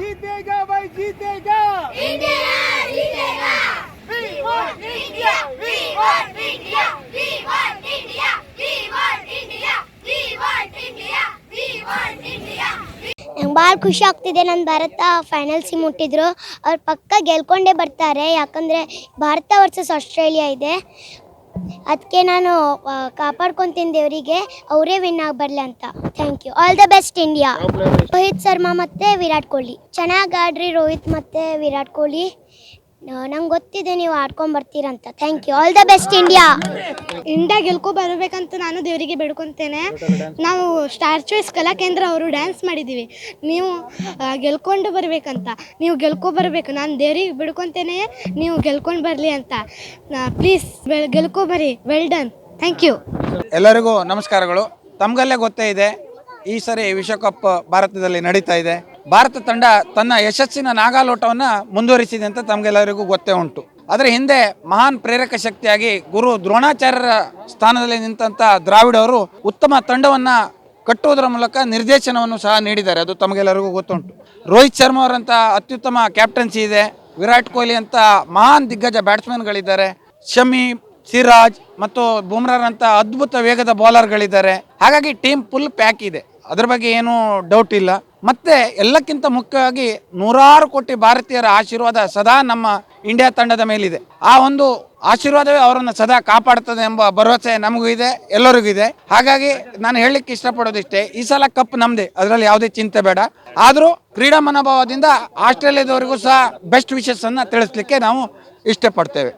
जीतेगा भाई ನಂಗೆ ಭಾಳ ಖುಷಿ ಆಗ್ತಿದೆ ನನ್ನ ಭಾರತ ಫೈನಲ್ಸಿ ಮುಟ್ಟಿದ್ರು. ಅವ್ರು ಪಕ್ಕ ಗೆಲ್ಕೊಂಡೇ ಬರ್ತಾರೆ, ಯಾಕಂದರೆ ಭಾರತ ವರ್ಸಸ್ ಆಸ್ಟ್ರೇಲಿಯಾ ಇದೆ. ಅದಕ್ಕೆ ನಾನು ಕಾಪಾಡ್ಕೊತೀನಿ ದೇವರಿಗೆ ಅವರೇ ವಿನ್ ಬರಲಿ ಅಂತ. Thank you all the best India Rohit Sharma ಮತ್ತು ವಿರಾಟ್ ಕೊಹ್ಲಿ. ಚೆನ್ನಾಗಿ ಆಡ್ರಿ ರೋಹಿತ್ ಮತ್ತು ವಿರಾಟ್ ಕೊಹ್ಲಿ. ನಂಗೆ ಗೊತ್ತಿದೆ ನೀವು ಆಡ್ಕೊಂಡು ಬರ್ತೀರಂತ. Thank you all the best India India ಗೆಲ್ಕೊ ಬರಬೇಕಂತ ನಾನು ದೇವರಿಗೆ ಬೇಡ್ಕೊತೇನೆ. ನಾವು ಸ್ಟಾರ್ ಚಾಯ್ಸ್ ಕಲಾ ಕೇಂದ್ರ ಅವರು ಡ್ಯಾನ್ಸ್ ಮಾಡಿದ್ದೀವಿ ನೀವು ಆ, ಗೆಲ್ಕೊಂಡು ಬರಬೇಕಂತ. ನೀವು ಗೆಲ್ಕೊ ಬರಬೇಕು. ನಾನು ದೇವರಿಗೆ ಬಿಡ್ಕೊತೇನೆ. ನೀವು ಗೆಲ್ಕೊಂಡು ಬರಲಿ ಅಂತ. ಪ್ಲೀಸ್ ಗೆಲ್ಕೊ ಬರ್ರಿ ವೆಲ್ ಡನ್ ಥ್ಯಾಂಕ್ ಯು ಎಲ್ಲರಿಗೂ ನಮಸ್ಕಾರಗಳು. ತಮಗಲ್ಲೇ ಗೊತ್ತೇ ಇದೆ ಈ ಸರಿ ವಿಶ್ವಕಪ್ ಭಾರತದಲ್ಲಿ ನಡೀತಾ ಇದೆ. ಭಾರತ ತಂಡ ತನ್ನ ಯಶಸ್ಸಿನ ನಾಗಾಲೋಟವನ್ನು ಮುಂದುವರಿಸಿದೆ ಅಂತ ತಮಗೆಲ್ಲರಿಗೂ ಗೊತ್ತೇ ಉಂಟು. ಅದರ ಹಿಂದೆ ಮಹಾನ್ ಪ್ರೇರಕ ಶಕ್ತಿಯಾಗಿ ಗುರು ದ್ರೋಣಾಚಾರ್ಯರ ಸ್ಥಾನದಲ್ಲಿ ನಿಂತಹ ದ್ರಾವಿಡ್ ಅವರು ಉತ್ತಮ ತಂಡವನ್ನು ಕಟ್ಟುವುದರ ಮೂಲಕ ನಿರ್ದೇಶನವನ್ನು ಸಹ ನೀಡಿದ್ದಾರೆ. ಅದು ತಮಗೆಲ್ಲರಿಗೂ ಗೊತ್ತುಂಟು. ರೋಹಿತ್ ಶರ್ಮಾ ಅವರಂಥ ಅತ್ಯುತ್ತಮ ಕ್ಯಾಪ್ಟನ್ಸಿ ಇದೆ. ವಿರಾಟ್ ಕೊಹ್ಲಿ ಅಂತ ಮಹಾನ್ ದಿಗ್ಗಜ ಬ್ಯಾಟ್ಸ್ಮನ್ಗಳಿದ್ದಾರೆ ಶಮಿ, ಸಿರಾಜ್ ಮತ್ತು ಬುಮ್ರಾರಂಥ ಅದ್ಭುತ ವೇಗದ ಬೌಲರ್ಗಳಿದ್ದಾರೆ ಹಾಗಾಗಿ ಟೀಮ್ ಫುಲ್ ಪ್ಯಾಕ್ ಇದೆ. ಅದರ ಬಗ್ಗೆ ಏನೂ ಡೌಟ್ ಇಲ್ಲ. ಮತ್ತೆ ಎಲ್ಲಕ್ಕಿಂತ ಮುಖ್ಯವಾಗಿ ನೂರಾರು ಕೋಟಿ ಭಾರತೀಯರ ಆಶೀರ್ವಾದ ಸದಾ ನಮ್ಮ ಇಂಡಿಯಾ ತಂಡದ ಮೇಲಿದೆ. ಆ ಒಂದು ಆಶೀರ್ವಾದವೇ ಅವರನ್ನು ಸದಾ ಕಾಪಾಡ್ತದೆ ಎಂಬ ಭರವಸೆ ನಮಗೂ ಇದೆ, ಎಲ್ಲರಿಗೂ ಇದೆ. ಹಾಗಾಗಿ ನಾನು ಹೇಳಲಿಕ್ಕೆ ಇಷ್ಟಪಡೋದಿಷ್ಟೇ, ಈ ಸಲ ಕಪ್ ನಮ್ಮದೇ ಅದರಲ್ಲಿ ಯಾವುದೇ ಚಿಂತೆ ಬೇಡ. ಆದರೂ ಕ್ರೀಡಾ ಮನೋಭಾವದಿಂದ ಆಸ್ಟ್ರೇಲಿಯಾದವರಿಗೂ ಸಹ ಬೆಸ್ಟ್ ವಿಶಸ್ ಅನ್ನು ತಿಳಿಸ್ಲಿಕ್ಕೆ ನಾವು ಇಷ್ಟಪಡ್ತೇವೆ.